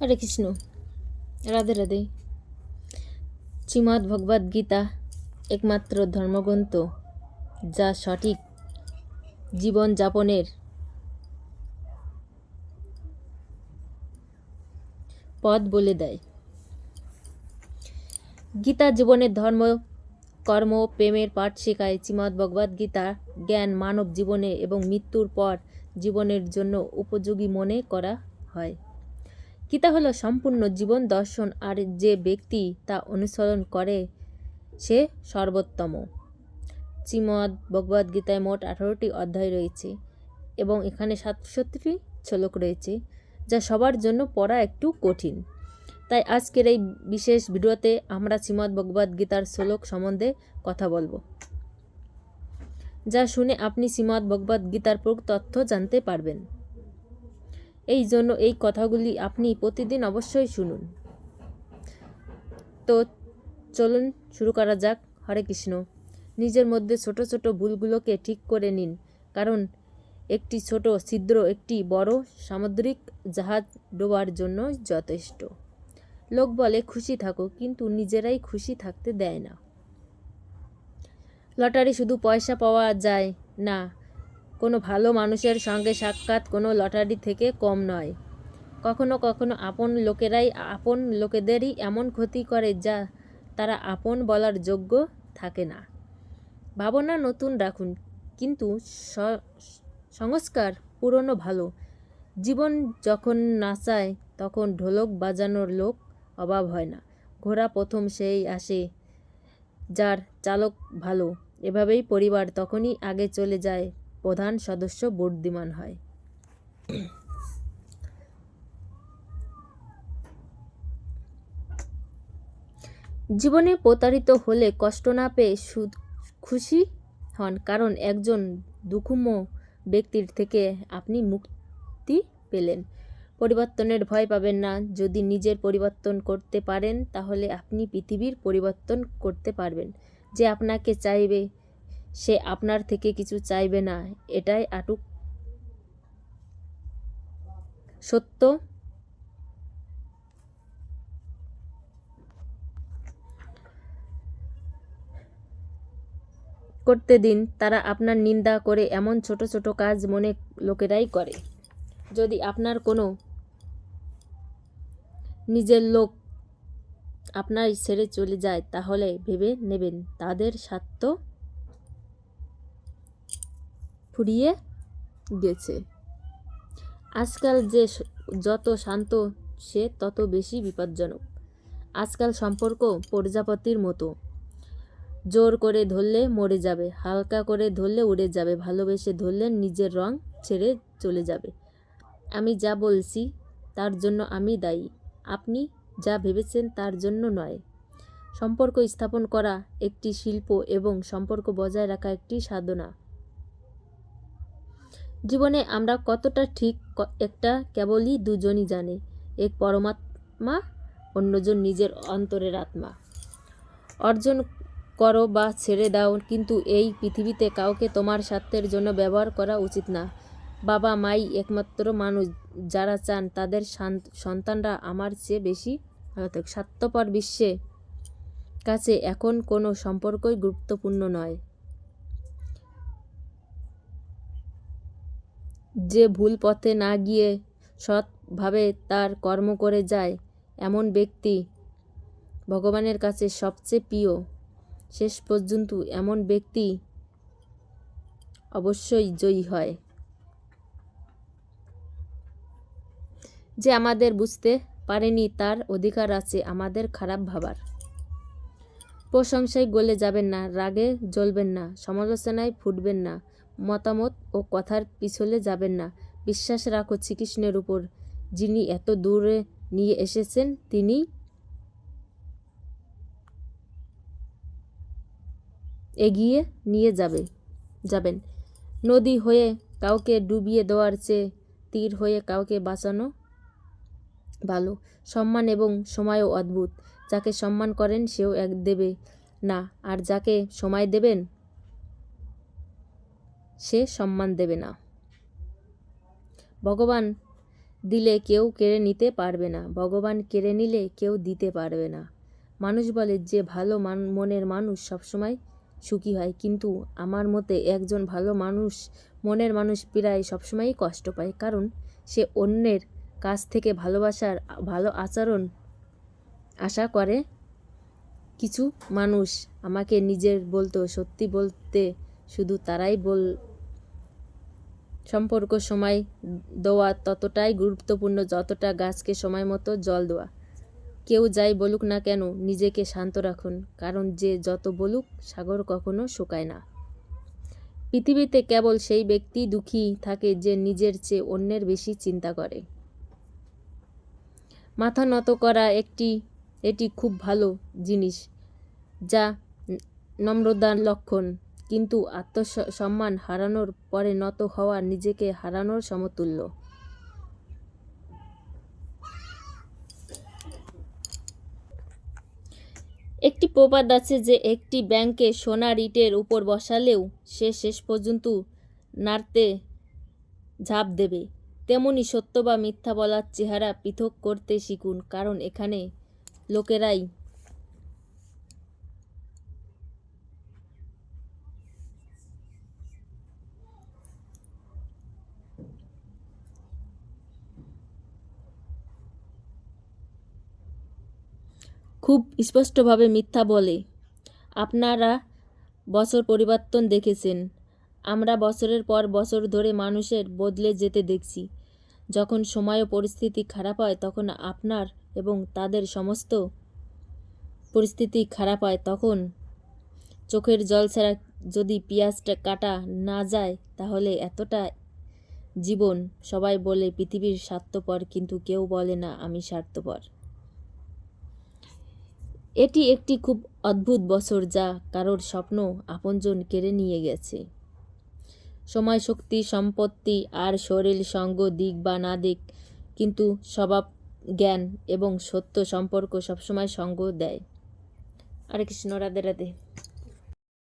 হরে কৃষ্ণ রাধে রাধে শ্রীমদ্ ভগবদ গীতা একমাত্র ধর্মগ্রন্থ যা সঠিক জীবনযাপনের পথ বলে দেয় গীতা জীবনের ধর্ম কর্ম প্রেমের পাঠ শেখায় শ্রীমদ্ ভগবদ গীতা জ্ঞান মানব জীবনে এবং মৃত্যুর পর জীবনের জন্য উপযোগী মনে করা হয় গীতা হলো সম্পূর্ণ জীবন দর্শন আর যে ব্যক্তি তা অনুসরণ করে সে সর্বোত্তম। শ্রীমদ ভগবদ গীতায় মোট আঠারোটি অধ্যায় রয়েছে এবং এখানে সাতষট্টিটি শ্লোক রয়েছে, যা সবার জন্য পড়া একটু কঠিন। তাই আজকের এই বিশেষ ভিডিওতে আমরা শ্রীমদ্ ভগবদ গীতার শ্লোক সম্বন্ধে কথা বলব। যা শুনে আপনি শ্রীমদ ভগবদ গীতার প্রকৃত তথ্য জানতে পারবেন। এই জন্য এই কথাগুলি আপনি প্রতিদিন অবশ্যই শুনুন। তো চলুন শুরু করা যাক। হরে কৃষ্ণ। নিজের মধ্যে ছোট ছোট ভুলগুলোকে ঠিক করে নিন। কারণ একটি ছোট ছিদ্র একটি বড় সামুদ্রিক জাহাজ ডোবার জন্য যথেষ্ট। লোক বলে, খুশি থাকো। কিন্তু নিজেরাই খুশি থাকতে দেয় না। লটারি শুধু পয়সা পাওয়া যায় না। কোনো ভালো মানুষের সঙ্গে সাক্ষাৎ কোনো লটারি থেকে কম নয়। কখনো কখনো আপন লোকেরাই আপন লোকেদেরই এমন ক্ষতি করে যা তারা আপন বলার যোগ্য থাকে না। ভাবনা নতুন রাখুন, কিন্তু সংস্কার পুরনো ভালো। জীবন যখন নাচায়, তখন ঢোলক বাজানোর লোক অভাব হয় না। ঘোড়া প্রথম সেই আসে যার চালক ভালো। এভাবেই পরিবার তখনই আগে চলে যায়। প্রধান সদস্য বুদ্ধিমান হয়। জীবনে প্রতারিত হলে কষ্ট না পেয়ে খুশি হন কারণ একজন দুঃখুম ব্যক্তির থেকে আপনি মুক্তি পেলেন। পরিবর্তনের ভয় পাবেন না। যদি নিজের পরিবর্তন করতে পারেন, তাহলে আপনি পৃথিবীর পরিবর্তন করতে পারবেন। যে আপনাকে চাইবে সে আপনার থেকে কিছু চাইবে না, এটাই আটুক। সত্য? করতে দিন, তারা আপনার নিন্দা করে এমন ছোট ছোট কাজ মনে লোকেরাই করে। যদি আপনার কোনো নিজের লোক আপনার ছেড়ে চলে যায়, তাহলে ভেবে নেবেন, তাদের স্বার্থ ফুরিয়ে গেছে। আজকাল যে যত শান্ত সে তত বেশি বিপজ্জনক। আজকাল সম্পর্ক প্রজাপতির মতো। জোর করে ধরলে মরে যাবে, হালকা করে ধরলে উড়ে যাবে, ভালোবেসে ধরলে নিজের রং ছেড়ে চলে যাবে। আমি যা বলছি তার জন্য আমি দায়ী। আপনি যা ভেবেছেন তার জন্য নয়। সম্পর্ক স্থাপন করা একটি শিল্প এবং সম্পর্ক বজায় রাখা একটি সাধনা। জীবনে আমরা কতটা ঠিক একটা কেবলই দুজনই জানে, এক পরমাত্মা, অন্যজন নিজের অন্তরের আত্মা। অর্জন করো বা ছেড়ে দাও, কিন্তু এই পৃথিবীতে কাউকে তোমার স্বার্থের জন্য ব্যবহার করা উচিত না। বাবা মাই একমাত্র মানুষ, যারা চান তাদের সন্তানরা আমার চেয়ে বেশি স্বার্থপর বিশ্বে কাছে এখন কোনো সম্পর্কই গুরুত্বপূর্ণ নয়। যে ভুল পথে না গিয়ে সৎভাবে তার কর্ম করে যায়, এমন ব্যক্তি ভগবানের কাছে সবচেয়ে প্রিয়। শেষ পর্যন্ত এমন ব্যক্তি অবশ্যই জয়ী হয়। যে আমাদের বুঝতে পারেনি তার অধিকার আছে আমাদের খারাপ ভাবার। প্রশংসায় গলে যাবেন না, রাগে জ্বলবেন না, সমালোচনায় ফুটবেন না মতামত ও কথার পিছলে যাবেন না। বিশ্বাস রাখো শ্রীকৃষ্ণের উপর। যিনি এত দূরে নিয়ে এসেছেন, তিনি এগিয়ে নিয়ে যাবে, যাবেন। নদী হয়ে কাউকে ডুবিয়ে দেওয়ার চেয়ে তীর হয়ে কাউকে বাঁচানো ভালো। সম্মান এবং সময়ও অদ্ভুত। যাকে সম্মান করেন, সেও এক দেবে না। আর যাকে সময় দেবেন সে সম্মান দেবে না। ভগবান দিলে কেউ কেড়ে নিতে পারবে না। ভগবান কেড়ে নিলে কেউ দিতে পারবে না। মানুষ বলে যে ভালো মান মনের মানুষ সবসময় সুখী হয়। কিন্তু আমার মতে একজন ভালো মানুষ, মনের মানুষ প্রায় সবসময়ই কষ্ট পায়। কারণ সে অন্যের কাছ থেকে ভালোবাসার ভালো আচরণ আশা করে। কিছু মানুষ আমাকে নিজের বলতো, সত্যি বলতে শুধু তারাই বল সম্পর্ক সময় দেওয়া ততটাই গুরুত্বপূর্ণ যতটা গাছকে সময় মতো জল দেওয়া। কেউ যাই বলুক না কেন, নিজেকে শান্ত রাখুন, কারণ যে যত বলুক, সাগর কখনো শুকায় না। পৃথিবীতে কেবল সেই ব্যক্তি দুঃখী থাকে যে নিজের চেয়ে অন্যের বেশি চিন্তা করে। মাথা নত করা একটি, এটি খুব ভালো জিনিস, যা নম্রতার লক্ষণ। কিন্তু আত্মসম্মান হারানোর পরে নত হওয়া নিজেকে হারানোর সমতুল্য। একটি প্রবাদ আছে যে, একটি ব্যাংকে সোনার ইটের উপর বসালেও সে শেষ পর্যন্ত নাড়তে ঝাঁপ দেবে। তেমনি সত্য বা মিথ্যা বলার চেহারা পৃথক করতে শিখুন, কারণ এখানে লোকেরাই খুব স্পষ্টভাবে মিথ্যা বলে। আপনারা বছর পরিবর্তন দেখেছেন। আমরা বছরের পর বছর ধরে মানুষের বদলে যেতে দেখছি। যখন সময় ও পরিস্থিতি খারাপ হয়, তখন আপনার এবং তাদের সমস্ত পরিস্থিতি খারাপ হয়। তখন চোখের জল ছাড়া যদি পেঁয়াজটা কাটা না যায়, তাহলে এতটা জীবন সবাই বলে পৃথিবীর স্বার্থপর, কিন্তু কেউ বলে না আমি স্বার্থপর। এটি একটি খুব অদ্ভুত বছর যা কারোর স্বপ্ন আপনজন কেড়ে নিয়ে গেছে। সময় শক্তি সম্পত্তি আর শরীর সঙ্গ দিক বা না দিক কিন্তু স্বভাব, জ্ঞান এবং সত্য সম্পর্ক সবসময় সঙ্গ দেয়। আরে কৃষ্ণ, রাধে রাধে।